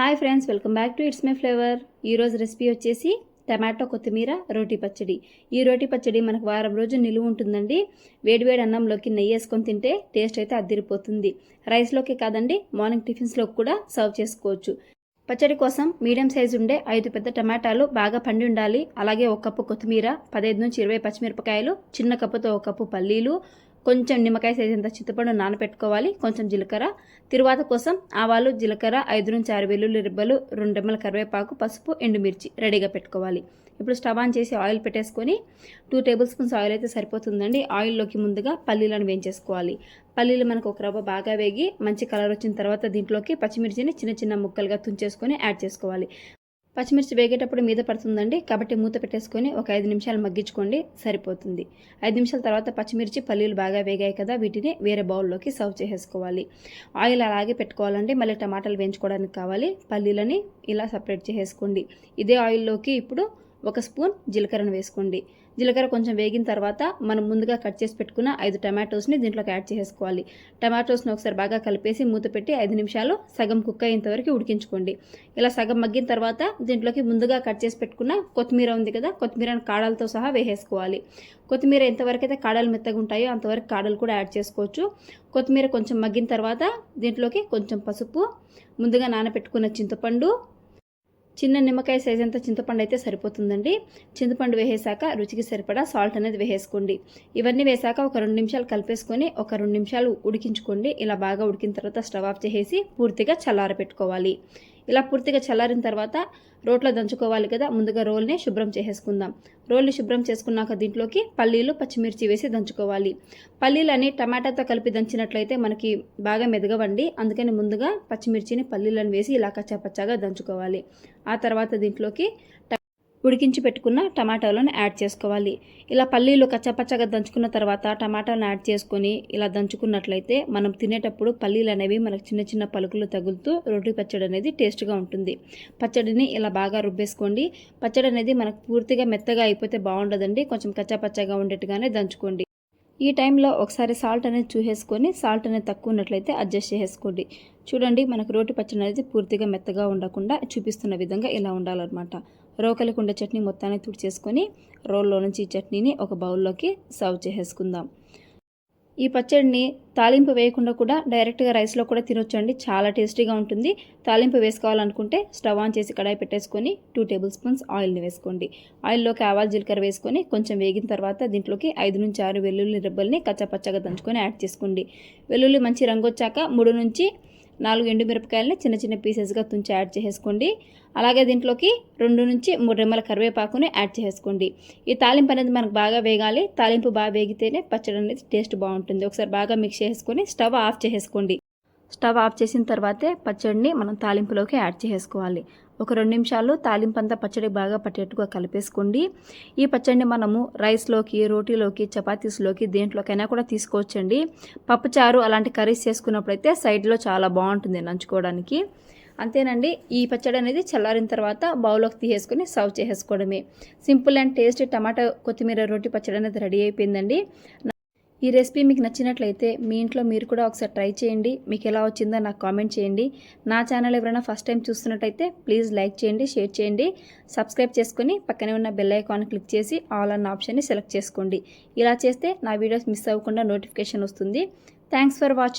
Hi friends welcome back to it's my flavour. ఈరోజు recipe వచ్చేసి tomato కొత్తిమీర రోటీ పచ్చడి. ఈ రోటీ పచ్చడి మనకు వారం రోజు నిలువ ఉంటుందండి. వేడివేడి అన్నంలోకి నెయ్యి వేసుకొని తింటే టేస్ట్ అయితే అద్దిరిపోతుంది. రైస్లోకి కాదండి మార్నింగ్ టిఫిన్స్లోకి కూడా సర్వ్ చేసుకోవచ్చు. పచ్చడి కోసం మీడియం సైజు ఉండే ఐదు పెద్ద టమాటాలు బాగా పండి ఉండాలి. అలాగే ఒక కప్పు కొత్తిమీర పదహైదు నుంచి ఇరవై పచ్చిమిరపకాయలు చిన్న కప్పుతో ఒక కప్పు పల్లీలు కొంచెం నిమ్మకాయ సైజంత చింతపండు నానబెట్టుకోవాలి కొంచెం జీలకర్ర. తిరువాత కోసం ఆవాలు జీలకర్ర ఐదు నుంచి ఆరు వెల్లుల్లి రిబ్బలు రెండు రెమ్మల కరివేపాకు పసుపు ఎండుమిర్చి రెడీగా పెట్టుకోవాలి. ఇప్పుడు స్టవ్ ఆన్ చేసి ఆయిల్ పెట్టేసుకొని టూ టేబుల్ స్పూన్స్ ఆయిల్ అయితే సరిపోతుందండి. ఆయిల్లోకి ముందుగా పల్లీలను వేయించేసుకోవాలి. పల్లీలు మనకు ఒక రవ్వ బాగా వేగి మంచి కలర్ వచ్చిన తర్వాత దీంట్లోకి పచ్చిమిర్చిని చిన్న చిన్న ముక్కలుగా తుంచేసుకొని యాడ్ చేసుకోవాలి. పచ్చిమిర్చి వేగేటప్పుడు మీద పడుతుందండి. కాబట్టి మూత పెట్టేసుకొని ఒక ఐదు నిమిషాలు మగ్గించుకోండి. సరిపోతుంది. ఐదు నిమిషాల తర్వాత పచ్చిమిర్చి పల్లీలు బాగా వేగాయి కదా. వీటిని వేరే బౌల్లోకి సర్వ్ చేసేసుకోవాలి. ఆయిల్ అలాగే పెట్టుకోవాలండి. మళ్ళీ టమాటాలు వేయించుకోవడానికి కావాలి. పల్లీలని ఇలా సపరేట్ చేసేసుకోండి. ఇదే ఆయిల్లోకి ఇప్పుడు ఒక స్పూన్ జీలకర్రను వేసుకోండి. జీలకర్ర కొంచెం వేగిన తర్వాత మనం ముందుగా కట్ చేసి పెట్టుకున్న ఐదు టమాటోస్ని దీంట్లోకి యాడ్ చేసుకోవాలి టమాటోస్ని ఒకసారి బాగా కలిపేసి మూత పెట్టి ఐదు నిమిషాలు సగం కుక్ అయ్యేంత వరకు ఉడికించుకోండి. ఇలా సగం మగ్గిన తర్వాత దీంట్లోకి ముందుగా కట్ చేసి పెట్టుకున్న కొత్తిమీర ఉంది కదా కొత్తిమీరను కాడలతో సహా వేసేసుకోవాలి. కొత్తిమీర ఎంతవరకు అయితే కాడలు మెత్తగా ఉంటాయో అంతవరకు కాడలు కూడా యాడ్ చేసుకోవచ్చు. కొత్తిమీర కొంచెం మగ్గిన తర్వాత దీంట్లోకి కొంచెం పసుపు ముందుగా నానబెట్టుకున్న చింతపండు చిన్న నిమ్మకాయ సైజ్ అంత చింతపండు అయితే సరిపోతుందండి. చింతపండు వేసేసాక రుచికి సరిపడా సాల్ట్ అనేది వేసేసుకోండి. ఇవన్నీ వేసాక ఒక రెండు నిమిషాలు కలిపేసుకొని ఒక రెండు నిమిషాలు ఉడికించుకోండి. ఇలా బాగా ఉడికిన తర్వాత స్టవ్ ఆఫ్ చేసేసి పూర్తిగా చల్లారపెట్టుకోవాలి. ఇలా పూర్తిగా చల్లారిన తర్వాత రోట్లో దంచుకోవాలి కదా ముందుగా రోల్ని శుభ్రం చేసేసుకుందాం. రోల్ని శుభ్రం చేసుకున్నాక దీంట్లోకి పల్లీలు పచ్చిమిర్చి వేసి దంచుకోవాలి. పల్లీలని టమాటాతో కలిపి దంచినట్లయితే మనకి బాగా మెదగవండి. అందుకని ముందుగా పచ్చిమిర్చిని పల్లీలను వేసి ఇలా కచ్చాపచ్చాగా దంచుకోవాలి. ఆ తర్వాత దీంట్లోకి ఉడికించి పెట్టుకున్న టమాటాలను యాడ్ చేసుకోవాలి. ఇలా పల్లీలు కచ్చపచ్చగా దంచుకున్న తర్వాత టమాటాలను యాడ్ చేసుకొని ఇలా దంచుకున్నట్లయితే మనం తినేటప్పుడు పల్లీలు అనేవి మనకు చిన్న చిన్న పలుకులు తగులుతూ రొట్టి పచ్చడి అనేది టేస్ట్గా ఉంటుంది. పచ్చడిని ఇలా బాగా రుబ్బేసుకోండి. పచ్చడి అనేది మనకు పూర్తిగా మెత్తగా అయిపోతే బాగుండదండి. కొంచెం కచ్చపచ్చగా ఉండేట్టుగానే దంచుకోండి. ఈ టైంలో ఒకసారి సాల్ట్ అనేది చూసేసుకొని సాల్ట్ అనేది తక్కువ ఉన్నట్లయితే అడ్జస్ట్ చేసుకోండి చూడండి మనకు రోటి పచ్చడి అనేది పూర్తిగా మెత్తగా ఉండకుండా చూపిస్తున్న విధంగా ఇలా ఉండాలన్నమాట. రోకలికుండ చట్నీ మొత్తాన్ని తుడిచేసుకొని రోల్లో నుంచి ఈ చట్నీని ఒక బౌల్లోకి సర్వ్ చేసేసుకుందాం. ఈ పచ్చడిని తాలింపు వేయకుండా కూడా డైరెక్ట్గా రైస్లో కూడా తినొచ్చండి. చాలా టేస్టీగా ఉంటుంది. తాలింపు వేసుకోవాలనుకుంటే స్టవ్ ఆన్ చేసి కడాయి పెట్టేసుకొని టూ టేబుల్ స్పూన్స్ ఆయిల్ని వేసుకోండి. ఆయిల్లోకి ఆవాలు జీలకర్ర వేసుకొని కొంచెం వేగిన తర్వాత దీంట్లోకి ఐదు నుంచి ఆరు వెల్లుల్లి రెబ్బల్ని కచ్చపచ్చగా దంచుకొని యాడ్ చేసుకోండి. వెల్లుల్లి మంచి రంగు వచ్చాక మూడు నుంచి నాలుగు ఎండుమిరపకాయలని చిన్న చిన్న పీసెస్గా తుంచి యాడ్ చేసుకోండి అలాగే దీంట్లోకి రెండు నుంచి మూడు రెమ్మల కరివేపాకుని యాడ్ చేసుకోండి ఈ తాలింపు అనేది మనకు బాగా వేగాలి. తాలింపు బాగా వేగితేనే పచ్చడి అనేది టేస్ట్ బాగుంటుంది. ఒకసారి బాగా మిక్స్ చేసుకొని స్టవ్ ఆఫ్ చేసుకోండి స్టవ్ ఆఫ్ చేసిన తర్వాతే పచ్చడిని మనం తాలింపులోకి యాడ్ చేసుకోవాలి. ఒక రెండు నిమిషాలు తాలింపంతా పచ్చడి బాగా పట్టేట్టుగా కలిపేసుకోండి. ఈ పచ్చడిని మనము రైస్లోకి రోటీలోకి చపాతీస్లోకి దేంట్లోకైనా కూడా తీసుకోవచ్చండి. పప్పుచారు అలాంటి కర్రీస్ చేసుకున్నప్పుడు అయితే సైడ్లో చాలా బాగుంటుంది నంచుకోవడానికి. అంతేనండి ఈ పచ్చడి అనేది చల్లారిన తర్వాత బౌల్లోకి తీసేసుకొని సర్వ్ చేసేసుకోవడమే. సింపుల్ అండ్ టేస్టీ టమాటా కొత్తిమీర రోటి పచ్చడి అనేది రెడీ అయిపోయిందండి. ఈ రెసిపీ మీకు నచ్చినట్లయితే మీ ఇంట్లో మీరు కూడా ఒకసారి ట్రై చేయండి. మీకు ఎలా వచ్చిందో నాకు కామెంట్ చేయండి. నా ఛానల్ ఎవరైనా ఫస్ట్ టైం చూస్తున్నట్టయితే ప్లీజ్ లైక్ చేయండి షేర్ చేయండి. సబ్స్క్రైబ్ చేసుకొని పక్కనే ఉన్న బెల్ ఐకాన్ క్లిక్ చేసి ఆల్ అన్న ఆప్షన్ని సెలెక్ట్ చేసుకోండి. ఇలా చేస్తే నా వీడియోస్ మిస్ అవ్వకుండా నోటిఫికేషన్ వస్తుంది. Thanks for watching.